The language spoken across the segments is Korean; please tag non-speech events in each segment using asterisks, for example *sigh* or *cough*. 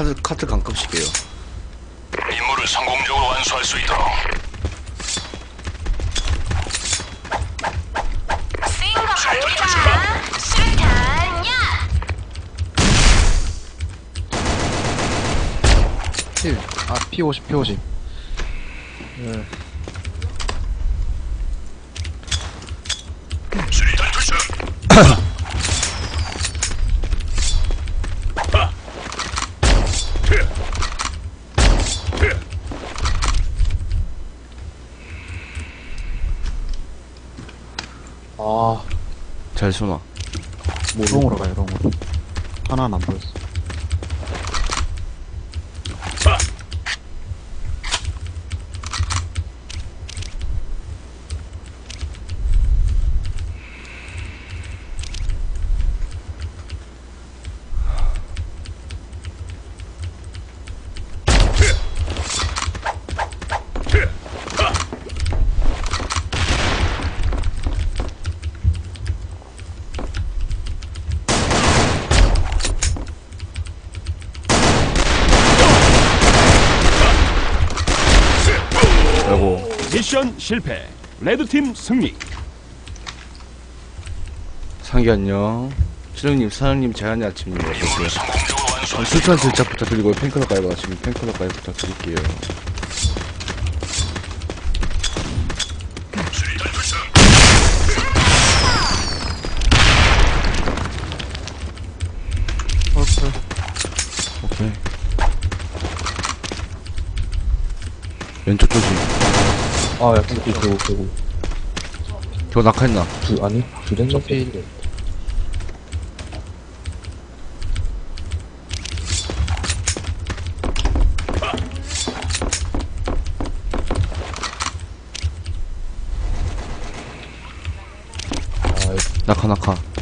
카드 카드 감금시켜요. 임무를 성공적으로 완수할 수 있도록 쓰인 거 갑니다. 수류탄 야! 힐. 아, P50, P50. 수리탄 투척 *coughs* *coughs* 아, 잘 쏘나. 롱으로 가요, 롱으로. 하나는 안 보였어. 아이고. 실패. 레드팀 승리. 상기 안녕. 수령님, 사장님, 재한이 아침입니다. 임무를 성공적으로 완수할 수 추천 질짝 부탁드리고 팬클럽 가입 하시면 팬클럽 가입 부탁드릴게요. 아, 야, 근데 그거, 그거, 저 낙하했나? 두, 아니, 두 대인가? 필. 아, 낙하, 낙하.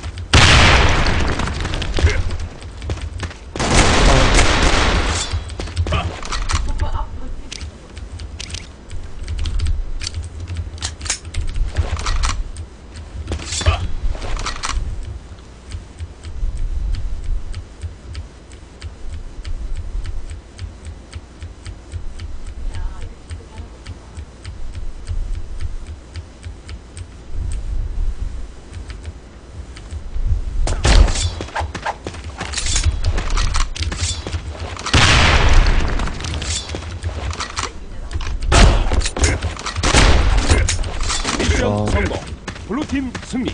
미션 아. 성공. 블루팀 승리.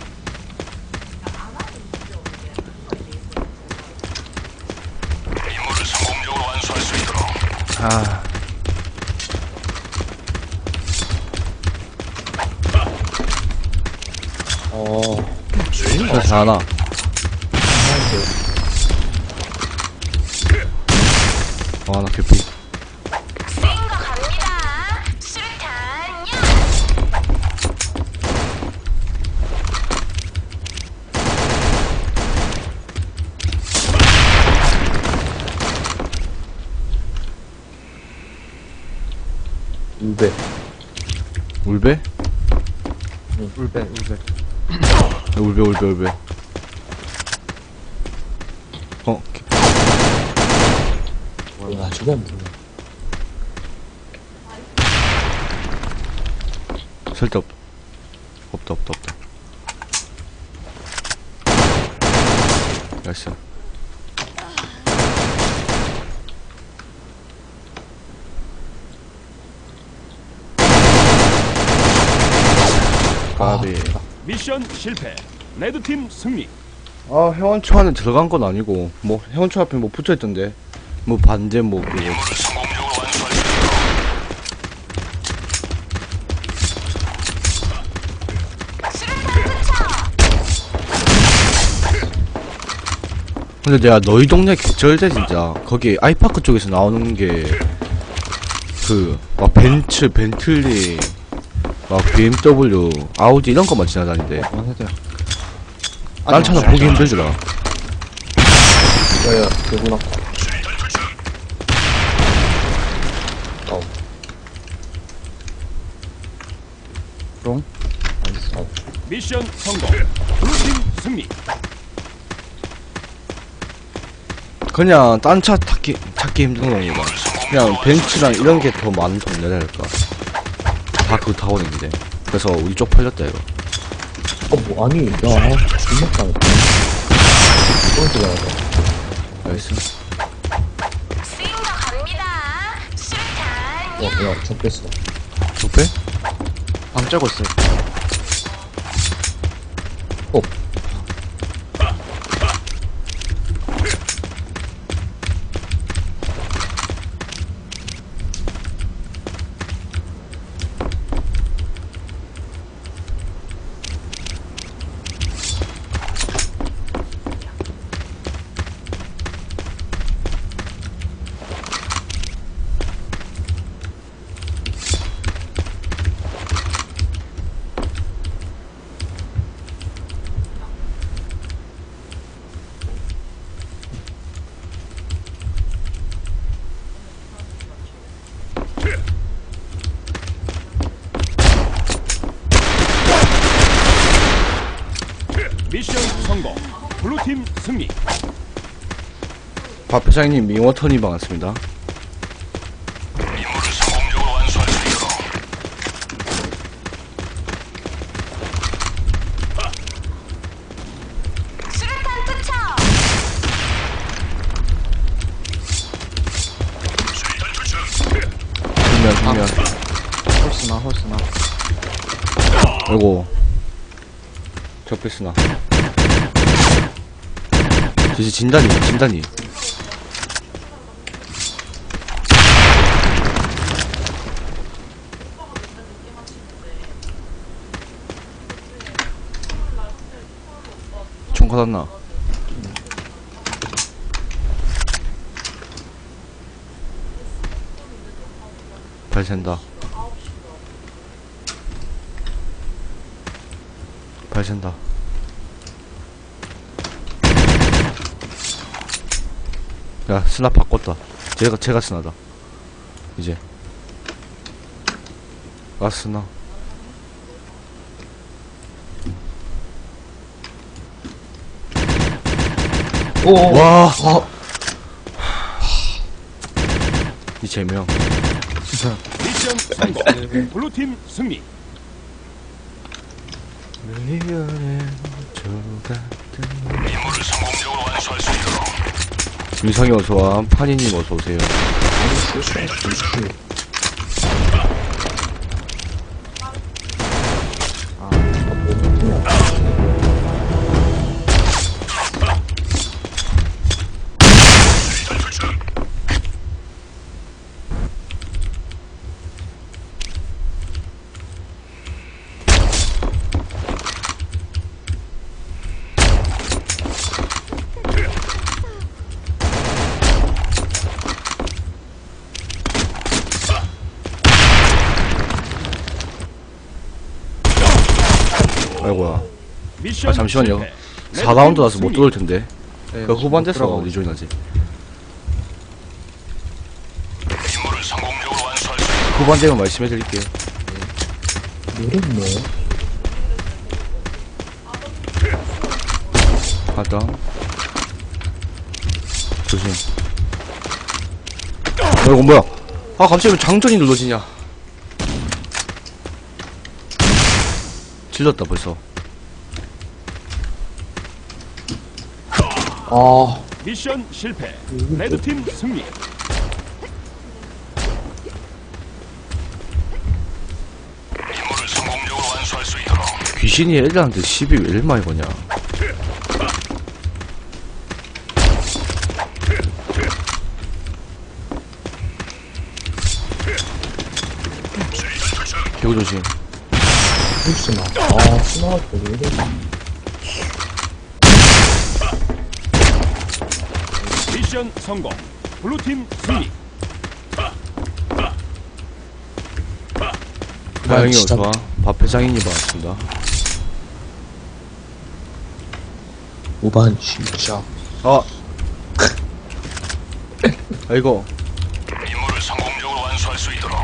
임무를 성공적으로 완수할 수 있도록 아. 어, 저 잘하나? 아, 나 개피. 울베? 울배, 울배. 울베, 울베, 울베. 어, 개- 야, 저게 안 보여. 절대 없, 없다, 없다, 없다. 나이스. 까비. 미션 실패. 레드팀 승리. 아, 회원초 안에 들어간 건 아니고, 뭐, 회원초 앞에 뭐 붙어있던데. 뭐, 반대, 뭐, 그거. 근데 내가 너희 동네 개쩔대, 진짜. 거기, 아이파크 쪽에서 나오는 게, 그, 막, 벤츠, 벤틀리, 막, BMW, 아우디 이런 것만. 딴 차는 보기 힘들더라. 야, 야, 그분 아까. 수리탄 투척 아우, 롱? 아우. 미션 성공. 블루팀 승리. 그냥, 딴 차 찾기, 찾기 힘든 겁니다. 그냥 벤츠랑 이런 게 더 많은 동네랄까. 다 그거 타고 다니는데. 그래서 우리 쪽 팔렸다, 이거. 어, 뭐, 아니, 야, 존나 까네. 또 들어야 돼. 나이스. 거 갑니다. 수류탄 어, 뭐야, 접겠어. 적배? 방 째고 있어요. 박 회장님, 밍워터님 반갑습니다. 임무를 성공적으로 완수할 수 있도록 수류탄 투척. 수리탄 투척 정면, 정면. 홀스나, 홀스나. 아이고. 적배 쓰나. 저지 진단이, 진단이. 총 받았나? 발 샌다. 발 샌다. 야, 스나 바꿨다. 제가, 제가 스나다. 이제. 아, 스나. 오, 와! 아, 이 제명. 미션 성공. 블루팀 승리. 임무를 성공적으로 완수할 수 있도록 유성이 어서와, 파니님 어서오세요. 아이고야. 아, 잠시만요. 실패. 4라운드 나서 못. 들어올 텐데. 네, 그 후반 돼서 들어가고 리조인 하지. 임무를 성공적으로 완수할 수 있도록 후반 되면 말씀해 드릴게요. 모르겠네. 갔다. 조심. 어, 이거 뭐야? 아, 갑자기 왜 장전이 눌러지냐? 질렀다, 벌써. 아, 미션 실패. 레드팀 승리. 임무를 성공적으로 완수할 수 있도록 귀신이 애들한테 시비 왜 이리 많이 거냐? 개구 조심. 흡수나. 아, 스나가 왜 이래. 미션 성공. 블루팀 승리. 다영이 진짜. 어서와. 밥 회장이니 반갑습니다. 오반, 진짜. 아. 아이고. 임무를 성공적으로 완수할 수 있도록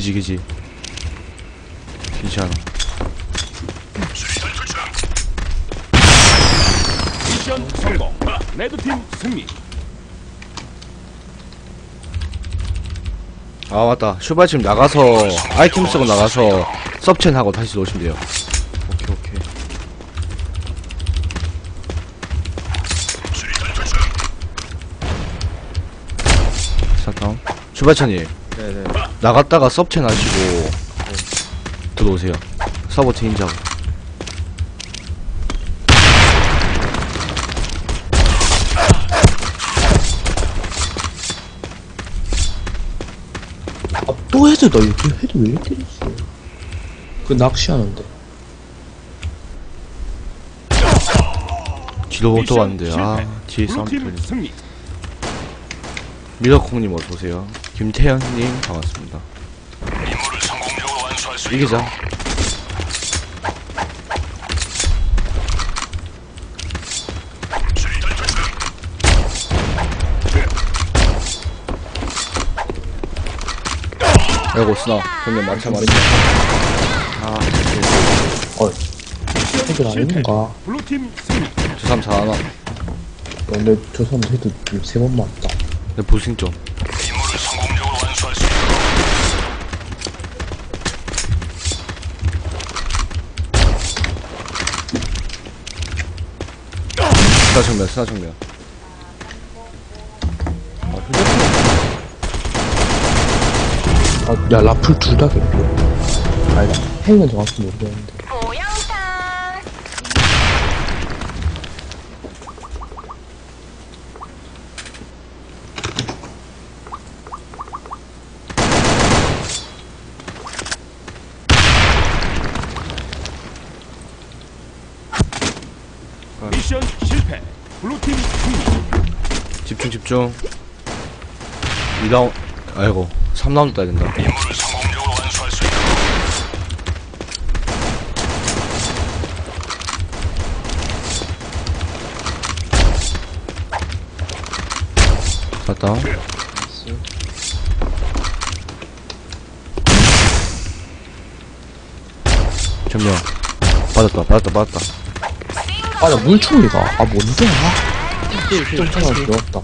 기지 기지 기지 하나. 미션 성공. 레드팀 승리. 아 맞다 슈바 지금 나가서 아이템 쓰고 나가서 서브첸 하고 다시 오시면 돼요 오케이 오케이. 잠깐 슈바찬이 네네. 나갔다가 서브첸 하시고 들어오세요 서버 체인지하고 아, 또 헤드다. 이거 헤드 왜 이렇게 됐어? 그 낚시하는데. 뒤로부터 왔는데 아. 뒤에 사운드 들리 승리. 미러콩님 어서오세요 김태현님 반갑습니다 임무를 성공적으로 완수할 수 있도록 이기자. 아이고 스나 정면 많자 말이죠 아 어, 헤드가 실패. 아닌가? 블루팀 승리. 사람 잘하나 근데 저 사람 헤드 세번 맞다. 내좀 스나 정면 스나 정면 아 휴대폰 아, 야, 라플 둘 다 개피. 아니다. 행은 정확히 모르겠는데. 실패. 블루팀 승리. 집중 집중. 2라운 아이고 3라운드 따야 된다. 임무를 성공적으로 완수할 수 있도록 갔다. 전명 받았다 받았다 받았다 아, 나 물총이가. 아, 뭔데? 아, 좀 하나 들어왔다.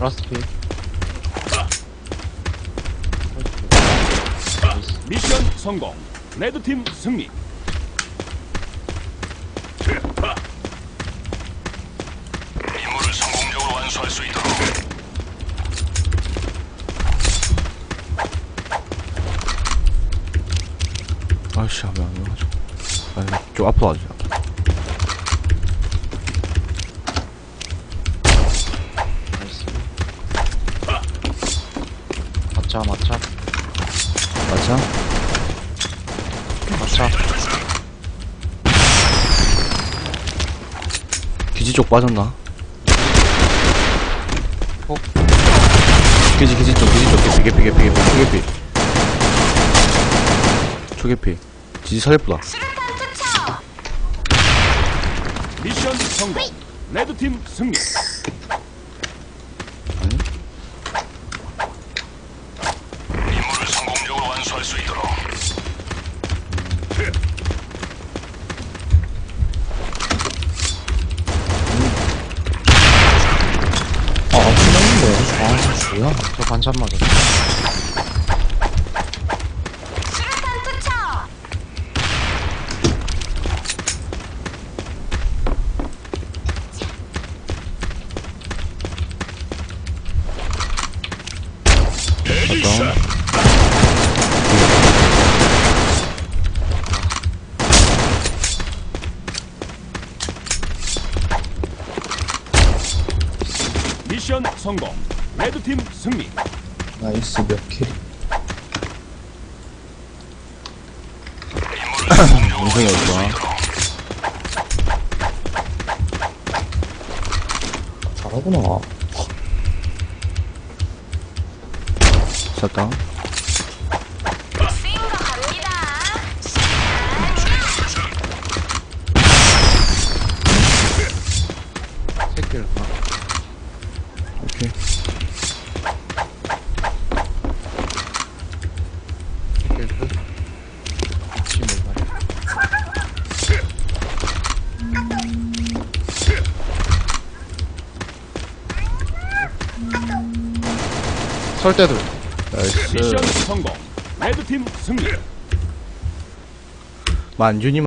라스트 피. 미션 성공. 레드팀 승리. 임무를 성공적으로 완수할 수 있도록 아이씨 하면 안 돼가지고 아니 좀 앞으로 와주자 맞자, 맞자. 맞아? 맞자. 기지 쪽 빠졌나? 어? 기지 기지 쪽 기지 쪽 개피 개피 개피 개피 초개피 초개피 수류탄 투척. 미션 성공. 레드팀 승리. 아니? 임무를 성공적으로 완수할 수 있도록 아, 끝났는데. 아, 뭐야. 저 반찬 맞아. 수류탄 투척. 갔다 미션 성공. 레드팀 승리. 나이스 몇 킬이. 영상이 어디야 잘하구나. 쐈다 쓰인 거 갑니다. 새끼를 봐. 오케이 설대들. 나이스 미션 성공. 레드팀 승리. 만준이